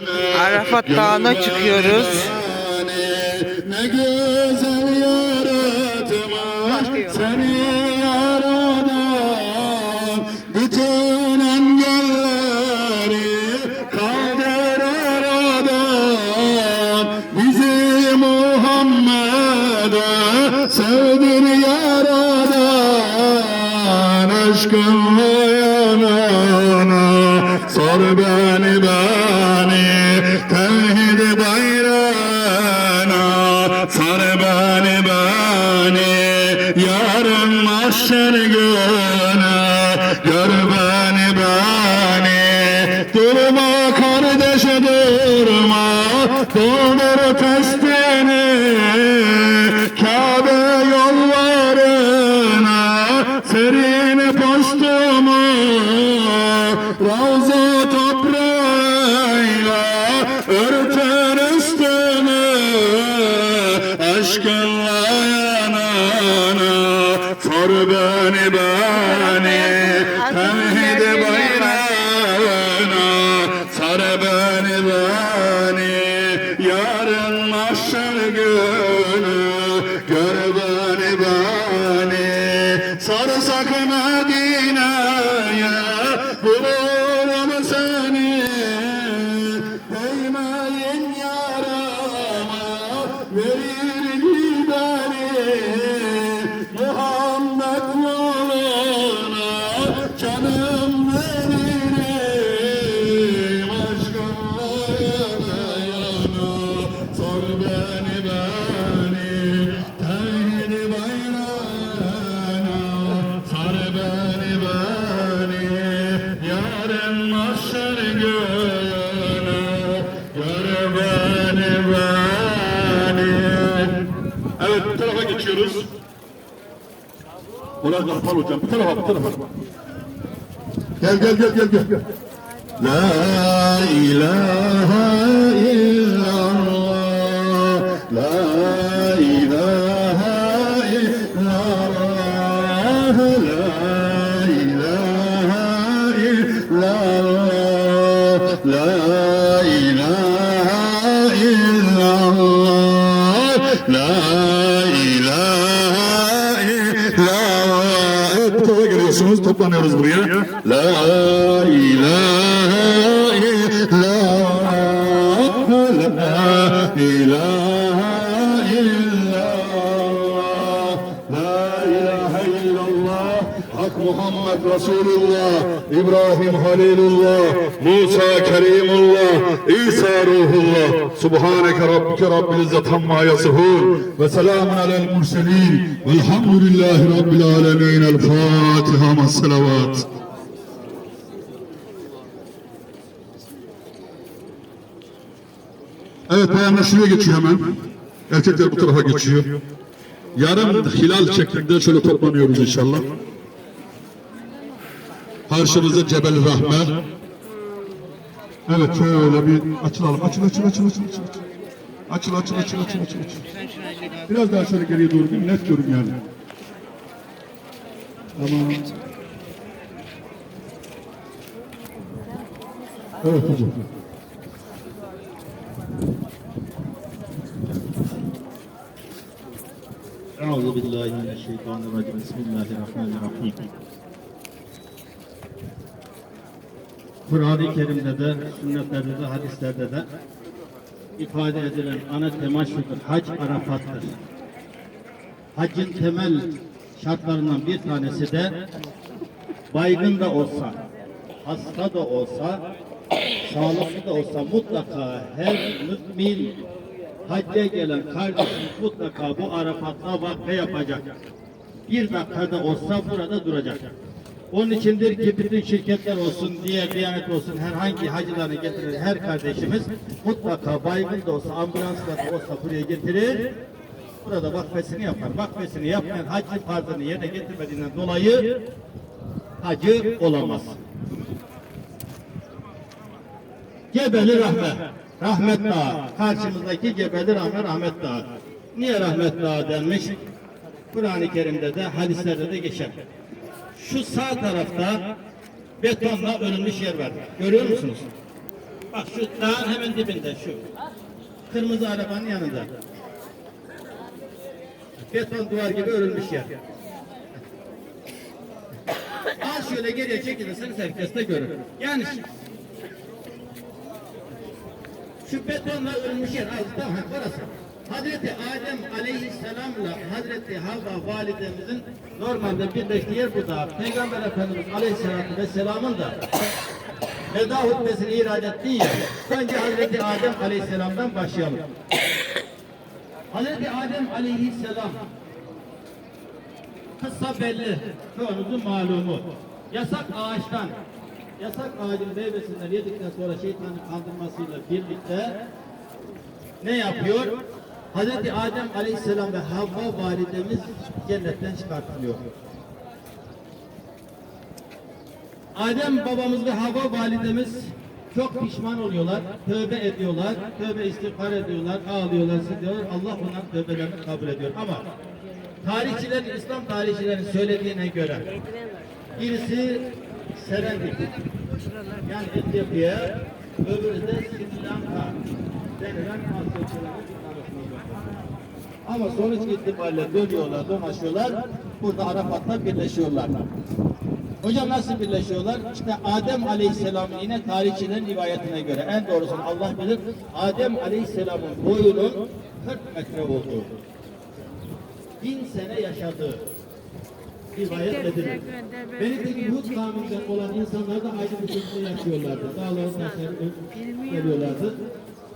Arafat Dağı'na çıkıyoruz. Ne güzel yaratma seni yaradan Bütün engelleri kaldır aradan. Bizi Muhammed'e sevdir yaradan. Aşkınla yanana sor beni testini Kabe kapalı hocam. Bu tarafa, bu tarafa. Gel, gel, gel, gel, gel. La ilahe illallah. La ilahe Toplanıyoruz buraya. La ilahe Muhammed Resulullah. İbrahim Halilullah. Musa Kerimullah. İsa Ruhullah. Subhaneke Rabbike Rabbil İzzet Amma yasifun. Ve selamun alel murselin. Velhamdülillahi Rabbil alemin. El Fatiha. Massalavat. Evet bayanlar şuraya geçiyor hemen. Erkekler bu tarafa geçiyor. Yarın hilal şeklinde şöyle toplanıyoruz inşallah. Karşımızda Cebel Rahme. Evet şöyle bir açılalım. Açıl açıl açıl açıl açıl. Açıl açıl açıl açıl açıl. Biraz daha şöyle geriye doğru bir net görün yani. Tamam. Evet hocam. Mineşşeytanirracim. Bismillahirrahmanirrahim. Kur'an-ı Kerim'de de, sünnetlerde de, hadislerde de ifade edilen ana tema şudur. Hac Arafat'tır. Haccın temel şartlarından bir tanesi de baygın da olsa, hasta da olsa, sağlıklı da olsa mutlaka her mümin hacca gelen kardeşimiz mutlaka bu Arafat'ta vakfe yapacak. Bir dakikada olsa burada duracak. Onun içindir ki bütün şirketler olsun, diğer diyanet olsun, herhangi hacılarını getiren her kardeşimiz mutlaka baygın da olsa, ambulansla da olsa buraya getirir. Burada vakfesini yapar. Vakfesini yapmayan haccın farzını yerine getirmediğinden dolayı hacı olamaz. Gebeli Rahmet. Rahmet Dağı. Karşımızdaki Gebeli Rahmet Rahmet Dağı. Niye Rahmet Dağı denmiş? Kur'an-ı Kerim'de de hadislerde de geçer. Şu sağ tarafta betonla örülmüş yer var. Görüyor musunuz? Bak şu dağın hemen dibinde şu. Kırmızı arabanın yanında. Beton duvar gibi örülmüş yer. Az şöyle geriye çekilirseniz herkes de görür. Yani şu, şu betonla örülmüş yer. Az tamam orası. Hazreti Adem aleyhisselamla Hazreti Havva validemizin normalde birleştiği yer bu. Peygamber Efendimiz aleyhisselatü vesselamın da veda hutbesini irad ettiği yer. Önce Hazreti Adem aleyhisselamdan başlayalım. Hazreti Adem aleyhisselam kısa belli, çoğunuzun malumu. Yasak ağaçtan, yasak ağacın meyvesinden yedikten sonra şeytanın kandırmasıyla birlikte ne yapıyor? Hazreti Adem aleyhisselam ve Havva validemiz cennetten çıkartılıyor. Adem babamız ve Havva validemiz çok pişman oluyorlar, tövbe ediyorlar, tövbe istiğfar ediyorlar, ağlıyorlar, siliyorlar. Allah onların tövbelerini kabul ediyor. Ama tarihçilerin, İslam tarihçilerin söylediğine göre birisi Serendip, yani Etiyopya, öbürü de Sri Lanka denilen Asya ülkelerinin arasında. Ama sonuç itibariyle dönüyorlar, dolaşıyorlar, burada Arafat'ta birleşiyorlar. Hocam nasıl birleşiyorlar? İşte Adem Aleyhisselam'ın yine tarihçilerin rivayetine göre en doğrusunu Allah bilir. Adem Aleyhisselam'ın boyunun 40 metre olduğu. Bin sene yaşadığı rivayet edilir. Beni'deki Hud kavminden olan insanlar da ayrı bir şekilde yaşıyorlardı. Dağların taşları geliyorlardı.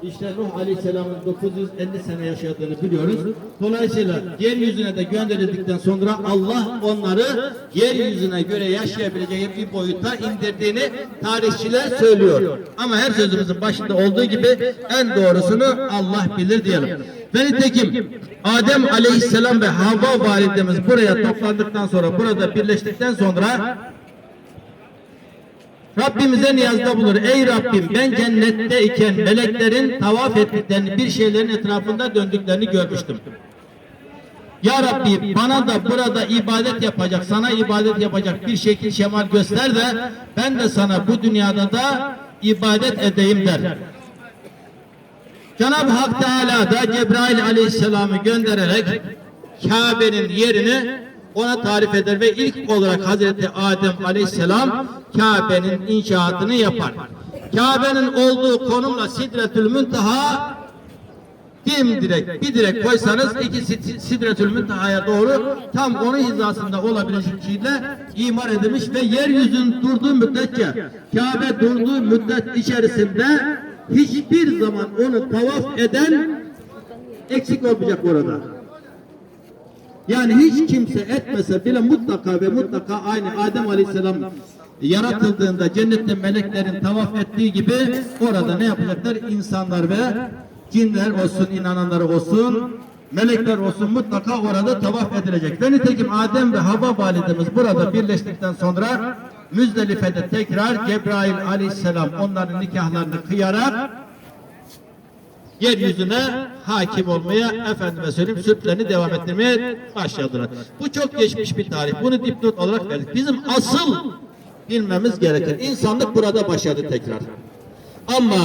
İşte Nuh Aleyhisselam'ın 950 sene yaşadığını biliyoruz. Dolayısıyla yeryüzüne de gönderildikten sonra Allah onları yeryüzüne göre yaşayabileceği bir boyuta indirdiğini tarihçiler söylüyor. Ama her sözümüzün başında olduğu gibi en doğrusunu Allah bilir diyelim. Ve nitekim Adem Aleyhisselam ve Havva validemiz buraya toplandıktan sonra, burada birleştikten sonra Rabbimize niyazda bulur. Ey Rabbim ben cennetteyken meleklerin tavaf ettiklerini, bir şeylerin etrafında döndüklerini görmüştüm. Ya Rabbi bana da burada ibadet yapacak, sana ibadet yapacak bir şekil şemal göster de ben de sana bu dünyada da ibadet edeyim der. Cenab-ı Hak Teala da Cebrail Aleyhisselam'ı göndererek Kabe'nin yerini ona tarif eder ve ilk olarak Hazreti Adem Aleyhisselam Kabe'nin inşaatını yapar. Kabe'nin olduğu konumla Sidretül Münteha dimdirek bir direk koysanız iki Sid- Sidretül Münteha'ya doğru tam onun hizasında olabilecek şekilde imar edilmiş ve yeryüzün durduğu müddetçe Kabe durduğu müddet içerisinde hiçbir zaman onu tavaf eden eksik olmayacak orada. Yani hiç kimse etmese bile mutlaka ve mutlaka aynı Adem Aleyhisselam yaratıldığında cennette meleklerin tavaf ettiği gibi orada ne yapacaklar? İnsanlar ve cinler olsun, inananlar olsun, melekler olsun mutlaka orada tavaf edilecek. Ve nitekim Adem ve Havva validemiz burada birleştikten sonra Müzdelife'de tekrar Cebrail Aleyhisselam onların nikahlarını kıyarak yeryüzüne hakim olmaya efendime söyleyeyim sürplerini devam ettirmeye başladılar. Bu çok geçmiş bir tarih. Bunu dipnot olarak verdik. Bizim asıl bilmemiz gereken insanlık burada başladı tekrar. Ama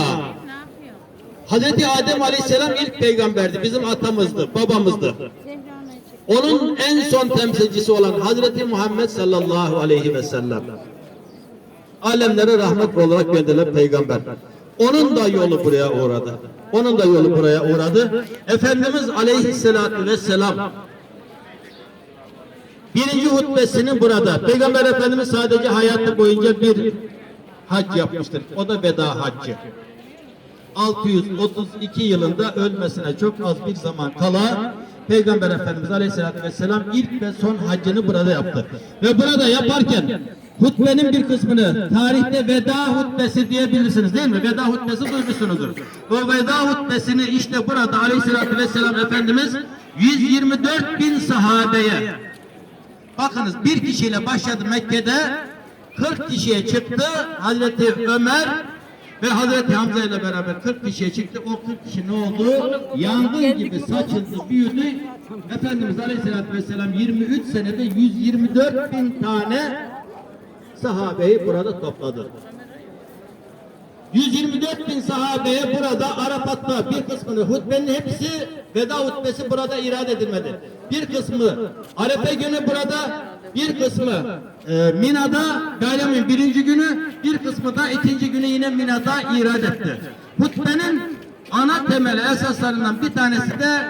Hazreti Adem Aleyhisselam ilk peygamberdi. Bizim atamızdı, babamızdı. Onun en son temsilcisi olan Hazreti Muhammed sallallahu aleyhi ve sellem. Alemlere rahmet olarak gönderilen peygamber. Onun da yolu buraya uğradı. Onun da yolu buraya uğradı. Efendimiz aleyhissalatü vesselam birinci hutbesini burada. Peygamber Efendimiz sadece hayatı boyunca bir hac yapmıştır. O da veda haccı. 632 yılında ölmesine çok az bir zaman kala Peygamber Efendimiz Aleyhisselatü Vesselam ilk ve son haccını burada yaptı. Ve burada yaparken hutbenin bir kısmını tarihte veda hutbesi diyebilirsiniz değil mi? Veda hutbesi duymuşsunuzdur. O veda hutbesini işte burada Aleyhisselatü Vesselam Efendimiz 124 bin sahabeye bakınız bir kişiyle başladı Mekke'de 40 kişiye çıktı Hazreti Ömer ve Hazreti Hamza ile beraber 40 kişiye çıktı. O 40 kişi ne oldu? Yangın gibi saçıldı, büyüdü. Efendimiz Aleyhisselatü Vesselam 23 senede 124 bin tane sahabeyi burada topladı. 124 bin sahabeye burada Arafat'ta bir kısmını hutbenin hepsi veda hutbesi burada irade edilmedi. Bir kısmı Arefe günü burada, bir kısmı e, Mina'da bayramın birinci günü, bir kısmı da ikinci günü yine Mina'da irade etti. Hutbenin ana temel esaslarından bir tanesi de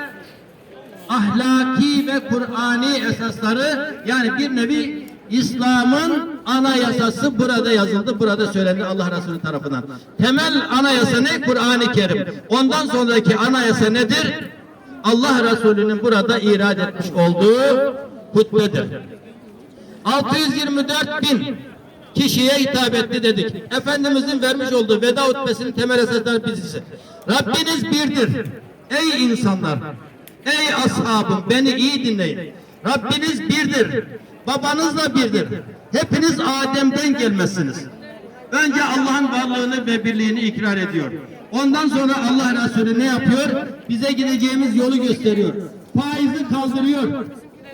ahlaki ve Kur'ani esasları yani bir nevi İslam'ın anayasası burada yazıldı, burada söylendi Allah Resulü tarafından. Temel anayasa ne? Kur'an-ı Kerim. Ondan sonraki anayasa nedir? Allah Resulü'nün burada irad etmiş olduğu hutbedir. 624 bin kişiye hitap etti dedik. Efendimizin vermiş olduğu veda hutbesinin temel esasları birisi. Rabbiniz birdir. Ey insanlar, ey ashabım beni iyi dinleyin. Rabbiniz birdir. Babanız da birdir. Hepiniz Adem'den gelmezsiniz. Önce Allah'ın varlığını ve birliğini ikrar ediyor. Ondan sonra Allah Resulü ne yapıyor? Bize gideceğimiz yolu gösteriyor. Faizi kaldırıyor.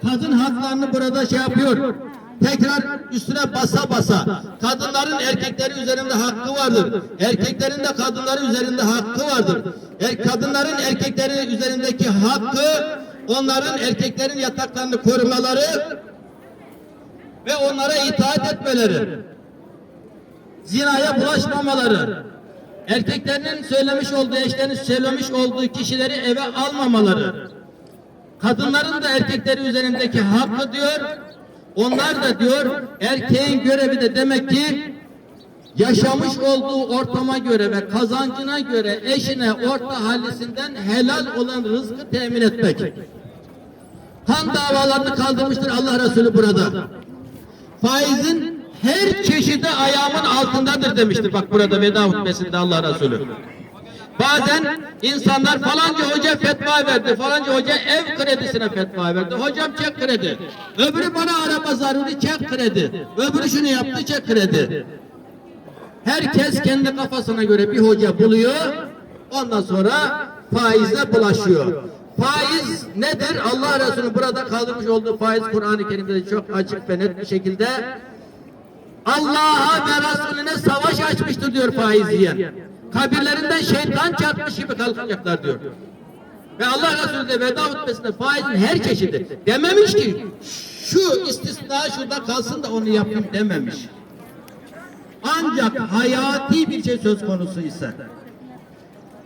Kadın haklarını burada şey yapıyor. Tekrar üstüne basa basa. Kadınların erkekleri üzerinde hakkı vardır. Erkeklerin de kadınları üzerinde hakkı vardır. Er, kadınların erkekleri üzerindeki hakkı onların erkeklerin yataklarını korumaları ve onlara itaat etmeleri zinaya bulaşmamaları, erkeklerinin söylemiş olduğu, eşlerinin söylemiş olduğu kişileri eve almamaları, kadınların da erkekleri üzerindeki hakkı diyor, onlar da diyor, erkeğin görevi de demek ki yaşamış olduğu ortama göre ve kazancına göre eşine orta hallisinden helal olan rızkı temin etmek. Kan davalarını kaldırmıştır Allah Resulü burada faizin her çeşidi ayağımın altındadır demiştir. Bak burada veda hutbesinde Allah Resulü. Bazen insanlar falanca hoca fetva verdi, falanca hoca ev kredisine fetva verdi. Hocam çek kredi. Öbürü bana araba zaruri çek kredi. Öbürü şunu yaptı çek kredi. Herkes kendi kafasına göre bir hoca buluyor. Ondan sonra faizle bulaşıyor. Faiz nedir? Allah Resulü burada kaldırmış olduğu faiz Kur'an-ı Kerim'de çok açık ve net bir şekilde Allah'a ve Resulüne savaş açmıştır diyor faiz yiyen. Kabirlerinden şeytan çarpmış gibi kalkacaklar diyor. Ve Allah Resulü de veda hutbesinde faizin her çeşidi dememiş ki şu istisna şurada kalsın da onu yapayım dememiş. Ancak hayati bir şey söz konusu ise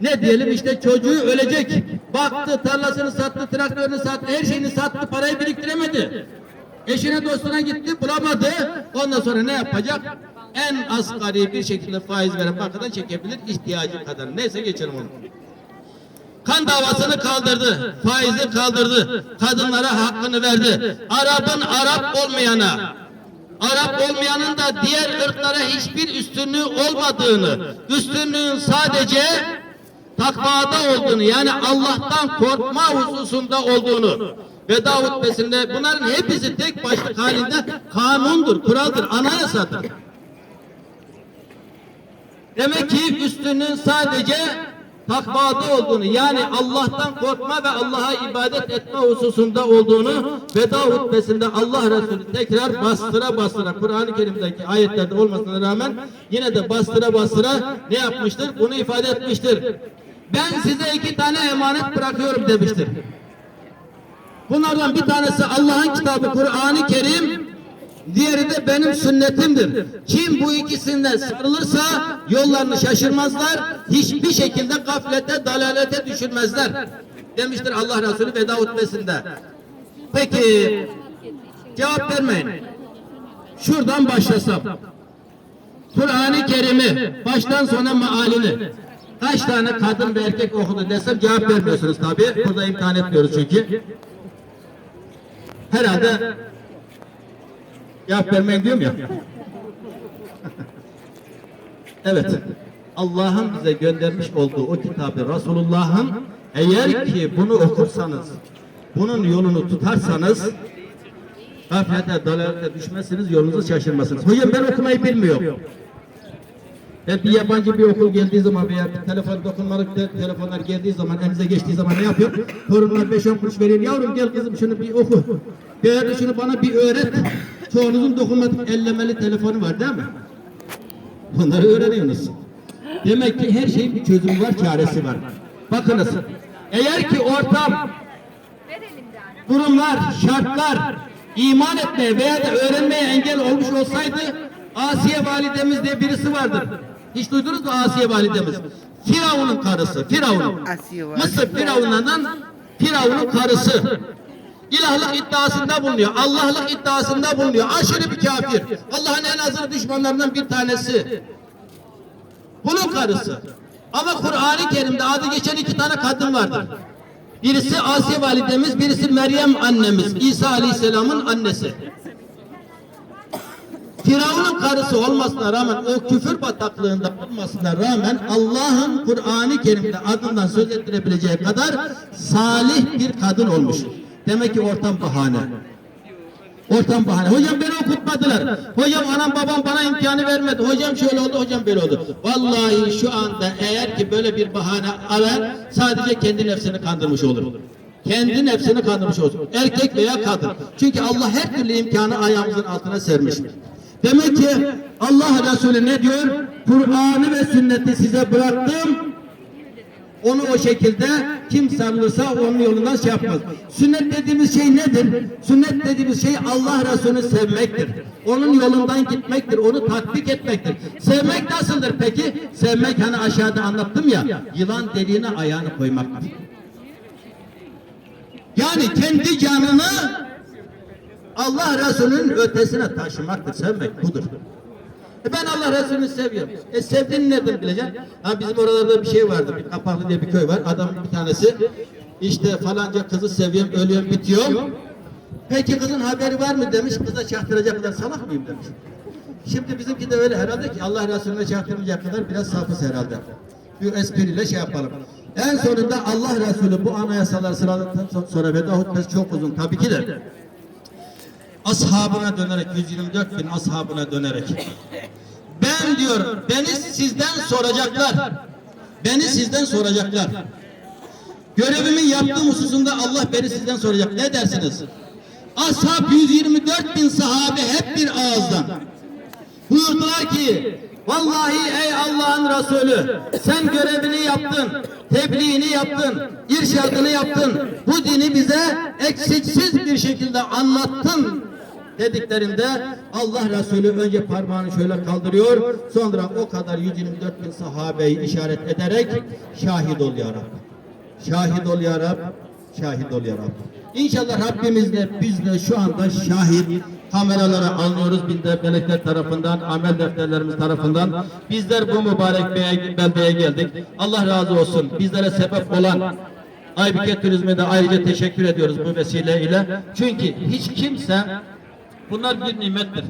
ne diyelim işte çocuğu ölecek. Baktı tarlasını sattı, traktörünü sattı, her şeyini sattı, parayı biriktiremedi. Eşine dostuna gitti, bulamadı. Ondan sonra ne yapacak? En asgari bir şekilde faiz veren bankadan çekebilir ihtiyacı kadar. Neyse geçelim onu. Kan davasını kaldırdı, faizi kaldırdı, kadınlara hakkını verdi. Arap'ın Arap olmayana, Arap olmayanın da diğer ırklara hiçbir üstünlüğü olmadığını, üstünlüğün sadece takvada olduğunu yani Allah'tan korkma hususunda olduğunu veda hutbesinde bunların hepsi tek başlık halinde kanundur, kuraldır, anayasadır. Demek ki üstünlüğün sadece takvada olduğunu yani Allah'tan korkma ve Allah'a ibadet etme hususunda olduğunu veda hutbesinde Allah Resulü tekrar bastıra bastıra Kur'an-ı Kerim'deki ayetlerde olmasına rağmen yine de bastıra bastıra ne yapmıştır? Bunu ifade etmiştir. Ben size iki tane emanet bırakıyorum demiştir. Bunlardan bir tanesi Allah'ın kitabı Kur'an-ı Kerim, diğeri de benim sünnetimdir. Kim bu ikisinden sıyrılırsa yollarını şaşırmazlar, hiçbir şekilde gaflete, dalalete düşürmezler. Demiştir Allah Resulü veda hutbesinde. Peki, cevap vermeyin. Şuradan başlasam. Kur'an-ı Kerim'i baştan sona mealini kaç tane kadın ve erkek okudu desem cevap vermiyorsunuz tabi. Burada imtihan etmiyoruz çünkü. Herhalde cevap vermeyin diyorum ya. evet. Allah'ın bize göndermiş olduğu o kitabı Resulullah'ın eğer ki bunu okursanız bunun yolunu tutarsanız gaflete, dalalete düşmezsiniz, yolunuzu şaşırmazsınız. Hocam ben okumayı bilmiyorum. Ben bir yabancı bir okul geldiği zaman veya telefon dokunmalık te- telefonlar geldiği zaman elinize geçtiği zaman ne yapıyor? Torunlar 5-10 kuruş veriyor. Yavrum gel kızım şunu bir oku. Da şunu bana bir öğret. Çoğunuzun dokunmatik ellemeli telefonu var değil mi? Bunları öğreniyorsunuz. demek ki her şeyin bir çözümü var, çaresi var. Bakınız, eğer ki ortam, durumlar, şartlar iman etmeye veya da öğrenmeye engel olmuş olsaydı Asiye validemiz diye birisi vardır. Hiç duydunuz mu Asiye validemiz? Firavun'un karısı, Firavun. Mısır Firavun'dan Firavun'un karısı. İlahlık iddiasında bulunuyor. Allah'lık iddiasında bulunuyor. Aşırı bir kafir. Allah'ın en azılı düşmanlarından bir tanesi. Bunun karısı. Ama Kur'an-ı Kerim'de adı geçen iki tane kadın vardır. Birisi Asiye validemiz, birisi Meryem annemiz, İsa Aleyhisselam'ın annesi. Firavun'un karısı olmasına rağmen o küfür bataklığında olmasına rağmen Allah'ın Kur'an-ı Kerim'de adından söz ettirebileceği kadar salih bir kadın olmuş. Demek ki ortam bahane. Ortam bahane. Hocam beni okutmadılar. Hocam anam babam bana imkanı vermedi. Hocam şöyle oldu, hocam böyle oldu. Vallahi şu anda eğer ki böyle bir bahane arar sadece kendi nefsini kandırmış olur. Kendi nefsini kandırmış olur. Erkek veya kadın. Çünkü Allah her türlü imkanı ayağımızın altına sermiş. Demek ki Allah Resulü ne diyor? Kur'an'ı ve sünneti size bıraktım. Onu o şekilde kim sarılırsa onun yolundan şey yapmaz. Sünnet dediğimiz şey nedir? Sünnet dediğimiz şey Allah Resulü'nü sevmektir. Onun yolundan gitmektir. Onu tatbik etmektir. Sevmek nasıldır peki? Sevmek hani aşağıda anlattım ya. Yılan deliğine ayağını koymaktır. Yani kendi canını Allah Resulü'nün ötesine taşımaktır. Sevmek budur. E ben Allah Resulü'nü seviyorum. E sevdiğini nereden bileceksin? Ha bizim oralarda bir şey vardı. Bir Kapaklı diye bir köy var. Adam bir tanesi işte falanca kızı seviyorum, ölüyorum, bitiyorum. Peki kızın haberi var mı demiş. Kıza çaktıracak kadar salak mıyım demiş. Şimdi bizimki de öyle herhalde ki Allah Resulüne çaktırmayacak kadar biraz safız herhalde. Bir espriyle şey yapalım. En sonunda Allah Resulü bu anayasalar sıraladıktan sonra veda hutbesi çok uzun tabii ki de ashabına dönerek 124 bin ashabına dönerek. Ben diyor beni sizden soracaklar. Beni sizden soracaklar. Görevimi yaptığım hususunda Allah beni sizden soracak. Ne dersiniz? Ashab 124 bin sahabe hep bir ağızdan. Buyurdular ki vallahi ey Allah'ın Resulü sen görevini yaptın tebliğini yaptın irşadını yaptın. Bu dini bize eksiksiz bir şekilde anlattın dediklerinde Allah Resulü önce parmağını şöyle kaldırıyor sonra o kadar 124 bin sahabeyi işaret ederek şahit ol ya Rabbi şahit ol ya Rabbi şahit ol ya Rabbi İnşallah Rabbimiz de biz de şu anda şahit kameralara alınıyoruz binler melekler tarafından, amel defterlerimiz tarafından. Bizler bu mübarek beldeye geldik. Allah razı olsun. Bizlere sebep olan Aybüke Turizm'e de ayrıca teşekkür ediyoruz bu vesileyle. Çünkü hiç kimse bunlar bir nimettir.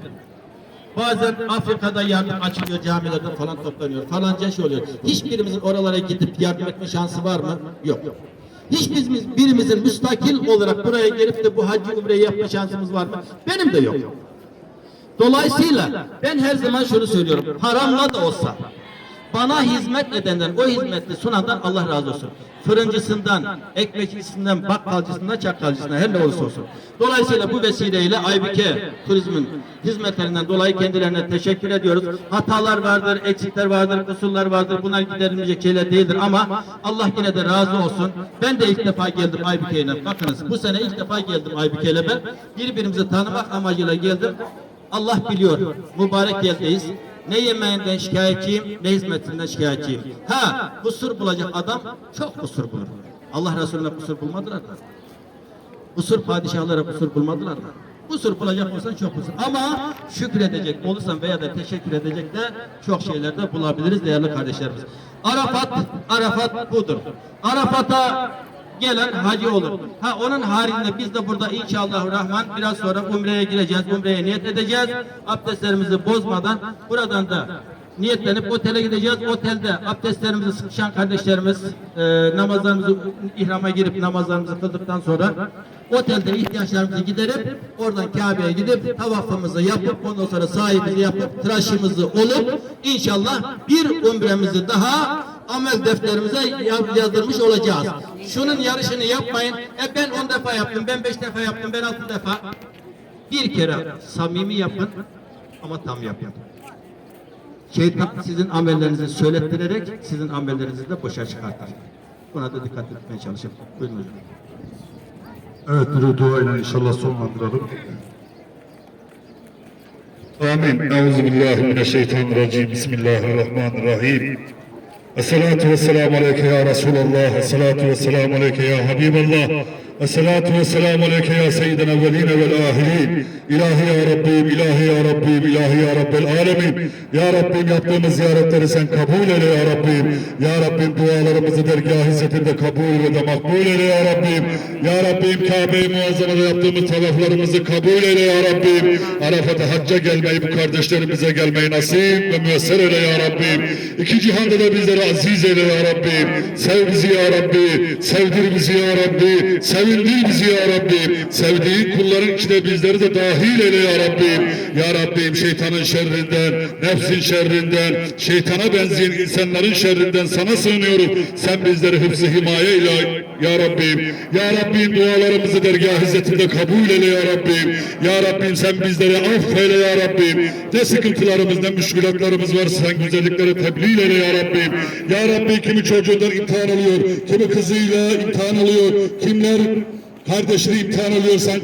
Bazen Afrika'da yardım açılıyor camilerde falan toplanıyor. Falanca şey oluyor. Hiçbirimizin oralara gidip yardım etme şansı var mı? Yok. Hiçbirimiz birimizin müstakil olarak buraya gelip de bu hacı umreyi yapma şansımız var mı? Benim de yok. Dolayısıyla ben her zaman şunu söylüyorum. Haramla da olsa bana hizmet edenden, o hizmeti sunandan Allah razı olsun. Fırıncısından, ekmekçisinden, bakkalcısından, çakkalcısından her ne olursa olsun. Dolayısıyla bu vesileyle Aybüke Turizm'in hizmetlerinden dolayı kendilerine teşekkür ediyoruz. Hatalar vardır, eksikler vardır, kusurlar vardır. Bunlar giderilmeyecek şeyler değildir ama Allah yine de razı olsun. Ben de ilk defa geldim Aybüke'yle. Bakınız bu sene ilk defa geldim Aybüke'yle ben. Birbirimizi tanımak amacıyla geldim. Allah biliyor. Mübarek yerdeyiz. Ne yemeğinden şikayetçiyim, ne hizmetinden şikayetçiyim. Ha, kusur bulacak adam çok kusur bulur. Allah Resulüne kusur bulmadılar da. Kusur padişahlara kusur bulmadılar da. Kusur bulacak olsan çok kusur. Ama şükredecek olursan veya da teşekkür edecek de çok şeyler de bulabiliriz değerli kardeşlerimiz. Arafat, Arafat budur. Arafat'a gelen hacı olur. Ha onun haricinde biz de burada inşallah Rahman biraz sonra umreye gireceğiz. Umreye niyet edeceğiz. Abdestlerimizi bozmadan buradan da niyetlenip otele gideceğiz. Otelde abdestlerimizi sıkışan kardeşlerimiz e, namazlarımızı ihrama girip namazlarımızı kıldıktan sonra otelde ihtiyaçlarımızı giderip oradan Kabe'ye gidip tavafımızı yapıp ondan sonra sahibini yapıp tıraşımızı olup inşallah bir umremizi daha amel defterimize ya- yazdırmış olacağız. Şunun yarışını yapmayın. E ben 10 defa yaptım, ben 5 defa yaptım, ben 6 defa. Bir kere samimi yapın ama tam yapın. Şeytan sizin amellerinizi söylettirerek sizin amellerinizi de boşa çıkartır. Buna da dikkat etmeye çalışın. Buyurun hocam. Evet bir duayla inşallah sonlandıralım. Amin. Euzubillahimineşşeytanirracim. Bismillahirrahmanirrahim. Esselatu vesselamu aleyke ya Resulallah. Esselatu vesselamu aleyke ya Habiballah. Esselatu vesselamu aleyke ya seyyidina evveline vel ahirin. İlahi ya Rabbim, ilahi ya Rabbim, ilahi ya Rabbel alemin. Ya Rabbim yaptığımız ziyaretleri sen kabul eyle ya Rabbim. Ya Rabbim dualarımızı dergah hizmetinde kabul ve de makbul eyle ya Rabbim. Ya Rabbim Kabe-i Muazzama'da yaptığımız tavaflarımızı kabul eyle ya Rabbim. Arafat'a hacca gelmeyi bu kardeşlerimize gelmeyi nasip ve müyesser eyle ya Rabbim. İki cihanda da bizleri aziz eyle ya Rabbim. Sev bizi ya Rabbi. Sevdir bizi ya Rabbi. Sevindir bizi ya Rabbi. Sevdiğin kulların içine bizleri de dahil eyle ya Rabbim. Ya Rabbim şeytanın şerrinden, nefsin şerrinden, şeytana benzeyen insanların şerrinden sana sığınıyoruz. Sen bizleri hıfzı himaye eyle ya Rabbim. Ya Rabbim dualarımızı dergah hizmetinde kabul eyle ya Rabbim. Ya Rabbim sen bizleri affeyle ya Rabbim. Ne sıkıntılarımız ne müşkülatlarımız varsa sen güzellikleri tebliğ eyle ya Rabbim. Ya Rabbi kimi çocuğundan imtihan alıyor, kimi kızıyla imtihan alıyor, kimler kardeşini imtihan alıyor sen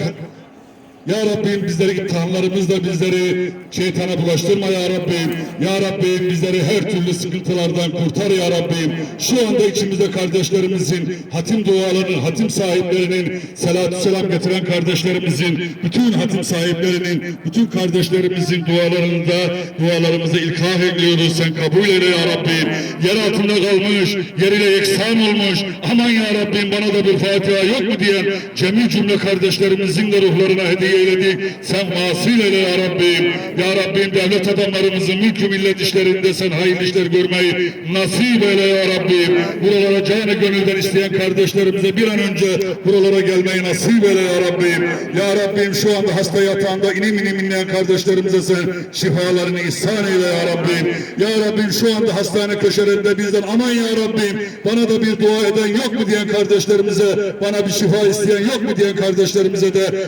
ya Rabbim bizleri imtihanlarımızla bizleri şeytana bulaştırma ya Rabbim. Ya Rabbim bizleri her türlü sıkıntılardan kurtar ya Rabbim. Şu anda içimizde kardeşlerimizin, hatim dualarının, hatim sahiplerinin, salatü selam getiren kardeşlerimizin, bütün hatim sahiplerinin, bütün kardeşlerimizin dualarında dualarımızı ilkah ediyoruz. Sen kabul eyle ya Rabbim. Yer altında kalmış, yer ile yeksan olmuş. Aman ya Rabbim bana da bir Fatiha yok mu diyen cemi cümle kardeşlerimizin de ruhlarına hediye eyledik. Sen vasıl eyle ya Rabbim. Ya Rabbim devlet adamlarımızın mülkü millet işlerinde sen hayırlı işler görmeyi nasip eyle ya Rabbim. Buralara canı gönülden isteyen kardeşlerimize bir an önce buralara gelmeyi nasip eyle ya Rabbim. Ya Rabbim şu anda hasta yatağında inim inim inleyen kardeşlerimize sen şifalarını ihsan eyle ya Rabbim. Ya Rabbim şu anda hastane köşelerinde bizden aman ya Rabbim bana da bir dua eden yok mu diyen kardeşlerimize bana bir şifa isteyen yok mu diyen kardeşlerimize de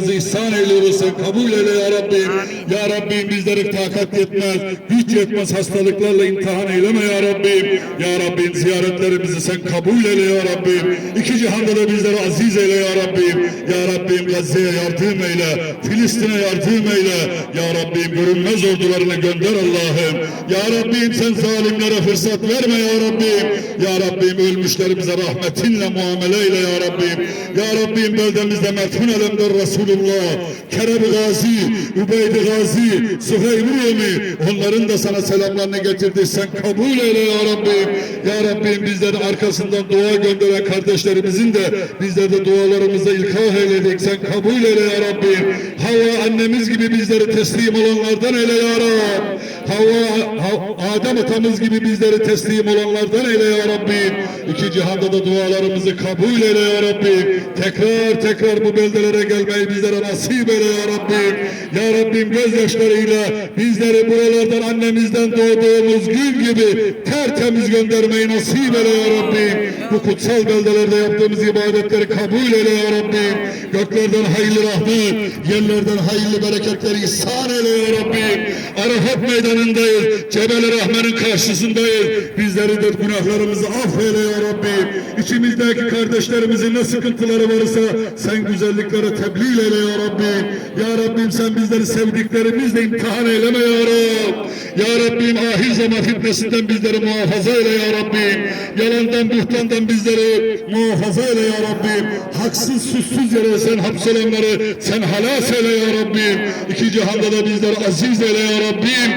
şifalarımızı ihsan eyliyoruz sen kabul eyle ya Rabbim. Ya Rabbim bizlere takat yetmez, güç yetmez hastalıklarla imtihan eyleme ya Rabbim. Ya Rabbim ziyaretlerimizi sen kabul eyle ya Rabbim. İki cihanda da bizleri aziz eyle ya Rabbim. Ya Rabbim Gazze'ye yardım eyle, Filistin'e yardım eyle. Ya Rabbim görünmez ordularını gönder Allah'ım. Ya Rabbim sen zalimlere fırsat verme ya Rabbim. Ya Rabbim ölmüşlerimize rahmetinle muamele eyle ya Rabbim. Ya Rabbim beldemizde mertun elemler Resulullah. Kerem Gazi, Übeydi Gazi, Süheyl Rumi onların da sana selamlarını getirdi. Sen kabul eyle ya Rabbim. Ya Rabbim bizlerin arkasından dua gönderen kardeşlerimizin de bizler de dualarımıza ilkah eyledik. Sen kabul eyle ya Rabbim. Hava annemiz gibi bizleri teslim olanlardan eyle ya Rabbim. Havva, Ha- Adem atamız gibi bizleri teslim olanlardan eyle ya Rabbim. İki cihanda da dualarımızı kabul eyle ya Rabbim. Tekrar tekrar bu beldelere gelmeyi bizlere nasip eyle ya Rabbim. Ya Rabbim gözyaşlarıyla bizleri buralardan annemizden doğduğumuz gün gibi tertemiz göndermeyi nasip eyle ya Rabbim. Bu kutsal beldelerde yaptığımız ibadetleri kabul eyle ya Rabbim. Göklerden hayırlı rahmet, yerlerden hayırlı bereketleri ihsan eyle ya Rabbim. Arafat meydanındayız. Cebel-i Rahman'ın karşısındayız. Bizleri de günahlarımızı affeyle ya Rabbim. İçimizdeki kardeşlerimizin ne sıkıntıları varsa sen güzelliklere tebliğ eyle ya Rabbim. Ya Rabbim sen bizleri sevdiklerimizle imtihan eyleme ya Rabbim. Ya Rabbim ahir zaman fitnesinden bizleri muhafaza eyle ya Rabbim. Yalandan buhtandan bizleri muhafaza eyle ya Rabbim. Haksız suçsuz yere sen hapsolanları sen halas eyle ya Rabbim. İki cihanda da bizleri aziz eyle ya Rabbim.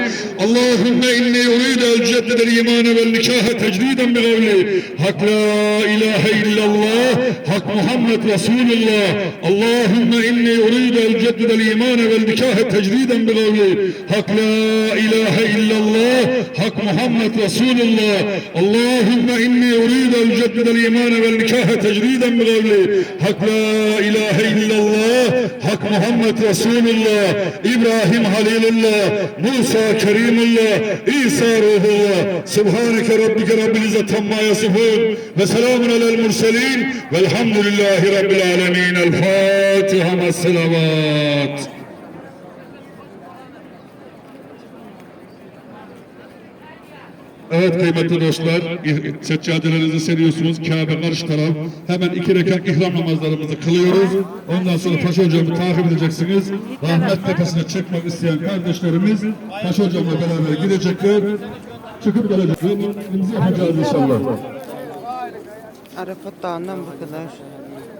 Allahümme inni uridu el ceddedel imane vel nikahe tecriden bi kavli. Hak la ilahe illallah. Hak Muhammed Resulullah. Allahümme inni uridu el ceddedel imane vel nikahe tecriden bi kavli. Hak la ilahe illallah. Hak Muhammed Resulullah. Allahümme inni uridu el ceddedel imane vel nikahe tecriden bi kavli. Hak la ilahe illallah. Hak Muhammed Resulullah. İbrahim Halilullah. Musa Kerimullah. İsa Ruhullah. Subhaneke Rabbike Rabbil İzzet Amma Yasifun. Ve selamun alel murselin. Velhamdülillahi Rabbil Alemin. El Fatiha. Messelavat. Evet kıymetli dostlar, seccadelerinizi seriyorsunuz. Kabe karşı taraf. Hemen iki rekat ihram namazlarımızı kılıyoruz. Ondan sonra Paşa Hocam'ı takip edeceksiniz. Rahmet tepesine çıkmak isteyen kardeşlerimiz Paşa Hocam'la beraber gidecekler. Çıkıp gelecekler. Biz yapacağız inşallah. Arafat Dağı'ndan bu kadar.